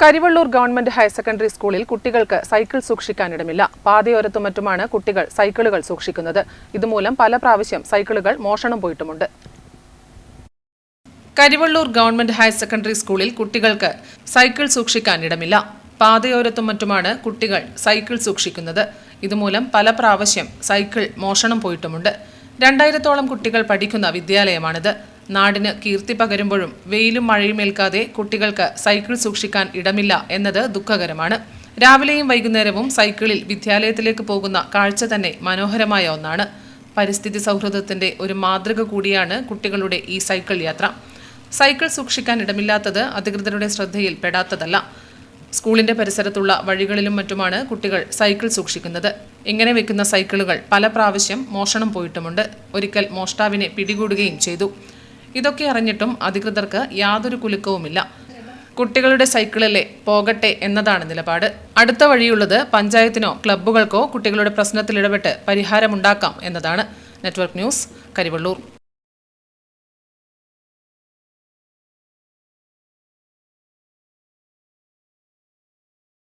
Karivellur government higher secondary സ്കൂളിൽ കുട്ടികൾക്ക് cycle സൂക്ഷിക്കാനിടമില്ല. പാതയോരത്തും മറ്റുമാണ് കുട്ടികൾ സൈക്കിളുകൾ സൂക്ഷിക്കുന്നത്. ഇതുമൂലം പല പ്രാവശ്യം സൈക്കിളുകൾ മോഷണം പോയിട്ടുമുണ്ട്. കരിവള്ളൂർ ഗവൺമെന്റ് ഹയർ സെക്കൻഡറി സ്കൂളിൽ കുട്ടികൾക്ക് സൈക്കിൾ സൂക്ഷിക്കാനിടമില്ല. പാതയോരത്തും മറ്റുമാണ് കുട്ടികൾ സൈക്കിൾ സൂക്ഷിക്കുന്നത്. ഇതുമൂലം പല പ്രാവശ്യം സൈക്കിൾ മോഷണം പോയിട്ടുമുണ്ട്. രണ്ടായിരത്തോളം കുട്ടികൾ പഠിക്കുന്ന വിദ്യാലയമാണിത്. നാടിന് കീർത്തി പകരുമ്പോഴും വെയിലും മഴയും ഏൽക്കാതെ കുട്ടികൾക്ക് സൈക്കിൾ സൂക്ഷിക്കാൻ ഇടമില്ല എന്നത് ദുഃഖകരമാണ്. രാവിലെയും വൈകുന്നേരവും സൈക്കിളിൽ വിദ്യാലയത്തിലേക്ക് പോകുന്ന കാഴ്ച തന്നെ മനോഹരമായ ഒന്നാണ്. പരിസ്ഥിതി സൗഹൃദത്തിന്റെ ഒരു മാതൃക കൂടിയാണ് കുട്ടികളുടെ ഈ സൈക്കിൾ യാത്ര. സൈക്കിൾ സൂക്ഷിക്കാൻ ഇടമില്ലാത്തത് അധികൃതരുടെ ശ്രദ്ധയിൽ പെടാത്തതല്ല. സ്കൂളിന്റെ പരിസരത്തുള്ള വഴികളിലും മറ്റുമാണ് കുട്ടികൾ സൈക്കിൾ സൂക്ഷിക്കുന്നത്. ഇങ്ങനെ വെക്കുന്ന സൈക്കിളുകൾ പല പ്രാവശ്യം മോഷണം പോയിട്ടുമുണ്ട്. ഒരിക്കൽ മോഷ്ടാവിനെ പിടികൂടുകയും ചെയ്തു. ഇതൊക്കെ അറിഞ്ഞിട്ടും അധികൃതർക്ക് യാതൊരു കുലുക്കവുമില്ല. കുട്ടികളുടെ സൈക്കിളിലെ പോകട്ടെ എന്നതാണ് നിലപാട്. അടുത്ത വഴിയുള്ളത് പഞ്ചായത്തിനോ ക്ലബ്ബുകൾക്കോ കുട്ടികളുടെ പ്രശ്നത്തിൽ ഇടപെട്ട് പരിഹാരമുണ്ടാക്കാം എന്നതാണ്. Network news Karivellur.